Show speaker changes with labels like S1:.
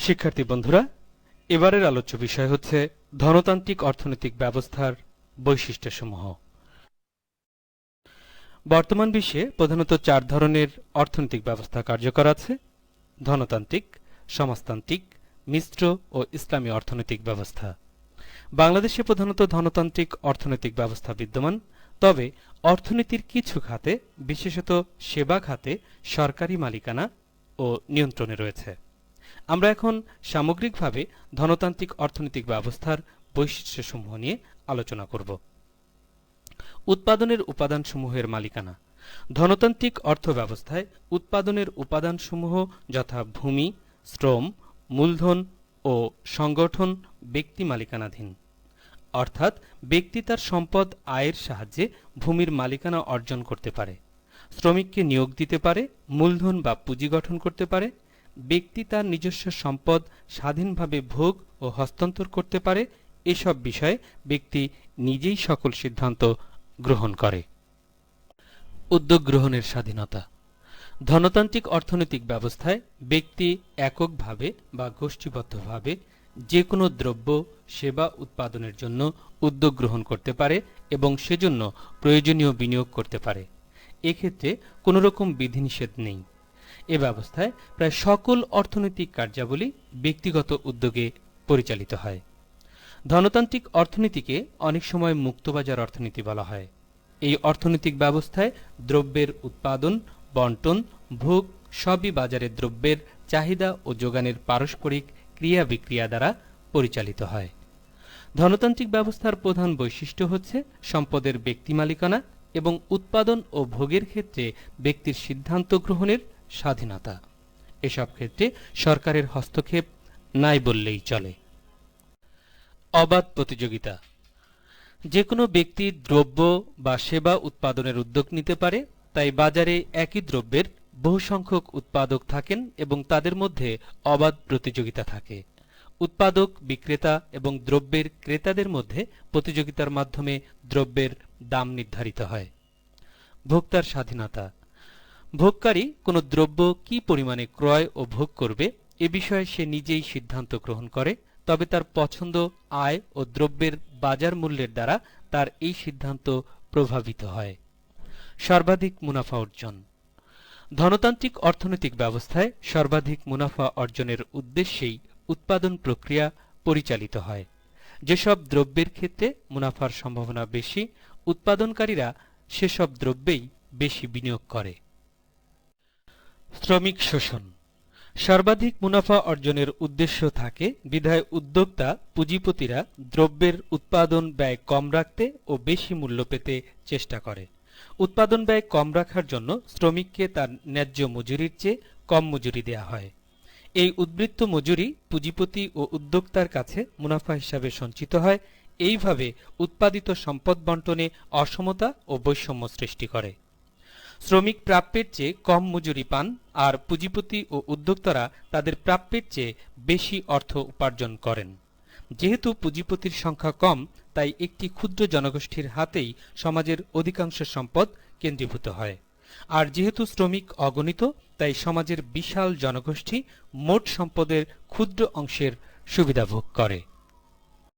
S1: শিক্ষার্থী বন্ধুরা, এবারের আলোচ্য বিষয় হচ্ছে ধনতান্ত্রিক অর্থনৈতিক ব্যবস্থার বৈশিষ্ট্যসমূহ। বর্তমান বিশ্বে প্রধানত চার ধরনের অর্থনৈতিক ব্যবস্থা কার্যকর আছে। ধনতান্ত্রিক, সমাজতান্ত্রিক, মিশ্র ও ইসলামী অর্থনৈতিক ব্যবস্থা। বাংলাদেশে প্রধানত ধনতান্ত্রিক অর্থনৈতিক ব্যবস্থা বিদ্যমান, তবে অর্থনীতির কিছু খাতে, বিশেষত সেবা খাতে, সরকারি মালিকানা ও নিয়ন্ত্রণে রয়েছে। আমরা এখন সামগ্রিকভাবে ধনতান্ত্রিক অর্থনৈতিক ব্যবস্থার বৈশিষ্ট্যসমূহ নিয়ে আলোচনা করব। উৎপাদনের উপাদানসমূহের মালিকানা। ধনতান্ত্রিক অর্থ ব্যবস্থায় উৎপাদনের উপাদানসমূহ যথা ভূমি, শ্রম, মূলধন ও সংগঠন ব্যক্তি মালিকানাধীন। অর্থাৎ ব্যক্তি তার সম্পদ আয়ের সাহায্যে ভূমির মালিকানা অর্জন করতে পারে। শ্রমিককে নিয়োগ দিতে পারে, মূলধন বা পুঁজি গঠন করতে পারে ব্যক্তি তার নিজস্ব সম্পদ স্বাধীনভাবে ভোগ ও হস্তান্তর করতে পারে, এসব বিষয়ে ব্যক্তি নিজেই সকল সিদ্ধান্ত গ্রহণ করে। উদ্যোগ গ্রহণের স্বাধীনতা। ধনতান্ত্রিক অর্থনৈতিক ব্যবস্থায় ব্যক্তি এককভাবে বা গোষ্ঠীবদ্ধভাবে যে কোনো দ্রব্য, সেবা উৎপাদনের জন্য উদ্যোগ গ্রহণ করতে পারে এবং সেজন্য প্রয়োজনীয় বিনিয়োগ করতে পারে। এক্ষেত্রে কোনোরকম বিধিনিষেধ নেই। এ ব্যবস্থায় প্রায় সকল অর্থনৈতিক কার্যাবলী ব্যক্তিগত উদ্যোগে পরিচালিত হয়। ধনতান্ত্রিক অর্থনীতিকে অনেক সময় মুক্তবাজার অর্থনীতি বলা হয়। এই অর্থনৈতিক ব্যবস্থায় দ্রব্যের উৎপাদন, বন্টন, ভোগ সবই বাজারে দ্রব্যের চাহিদা ও যোগানের পারস্পরিক ক্রিয়া বিক্রিয়া দ্বারা পরিচালিত হয়। ধনতান্ত্রিক ব্যবস্থার প্রধান বৈশিষ্ট্য হচ্ছে সম্পদের ব্যক্তি মালিকানা এবং উৎপাদন ও ভোগের ক্ষেত্রে ব্যক্তির সিদ্ধান্ত গ্রহণের স্বাধীনতা। এসব ক্ষেত্রে সরকারের হস্তক্ষেপ নাই বললেই চলে। অবাধ প্রতিযোগিতা। যে কোনো ব্যক্তি দ্রব্য বা সেবা উৎপাদনের উদ্যোগ নিতে পারে, তাই বাজারে একই দ্রব্যের বহু সংখ্যক উৎপাদক থাকেন এবং তাদের মধ্যে অবাধ প্রতিযোগিতা থাকে। উৎপাদক, বিক্রেতা এবং দ্রব্যের ক্রেতাদের মধ্যে প্রতিযোগিতার মাধ্যমে দ্রব্যের দাম নির্ধারিত হয়। ভোক্তার স্বাধীনতা। ভোগকারী কোনো দ্রব্য কি পরিমাণে ক্রয় ও ভোগ করবে, এ বিষয়ে সে নিজেই সিদ্ধান্ত গ্রহণ করে, তবে তার পছন্দ, আয় ও দ্রব্যের বাজার মূল্যের দ্বারা তার এই সিদ্ধান্ত প্রভাবিত হয়। সর্বাধিক মুনাফা অর্জন। ধনতান্ত্রিক অর্থনৈতিক ব্যবস্থায় সর্বাধিক মুনাফা অর্জনের উদ্দেশ্যেই উৎপাদন প্রক্রিয়া পরিচালিত হয়। যেসব দ্রব্যের ক্ষেত্রে মুনাফার সম্ভাবনা বেশি, উৎপাদনকারীরা সেসব দ্রব্যেই বেশি বিনিয়োগ করে। শ্রমিক শোষণ। সর্বাধিক মুনাফা অর্জনের উদ্দেশ্য থাকে বিধায় উদ্যোক্তা, পুঁজিপতিরা দ্রব্যের উৎপাদন ব্যয় কম রাখতে ও বেশি মূল্য পেতে চেষ্টা করে। উৎপাদন ব্যয় কম রাখার জন্য শ্রমিককে তার ন্যায্য মজুরির চেয়ে কম মজুরি দেয়া হয়। এই উদ্বৃত্ত মজুরি পুঁজিপতি ও উদ্যোক্তার কাছে মুনাফা হিসাবে সঞ্চিত হয়। এইভাবে উৎপাদিত সম্পদ বন্টনে অসমতা ও বৈষম্য সৃষ্টি করে। শ্রমিক প্রাপ্যের চেয়ে কম মজুরি পান আর পুঁজিপতি ও উদ্যোক্তারা তাদের প্রাপ্যের চেয়ে বেশি অর্থ উপার্জন করেন। যেহেতু পুঁজিপতির সংখ্যা কম, তাই একটি ক্ষুদ্র জনগোষ্ঠীর হাতেই সমাজের অধিকাংশ সম্পদ কেন্দ্রীভূত হয়। আর যেহেতু শ্রমিক অগণিত, তাই সমাজের বিশাল জনগোষ্ঠী মোট সম্পদের ক্ষুদ্র অংশের সুবিধা ভোগ করে।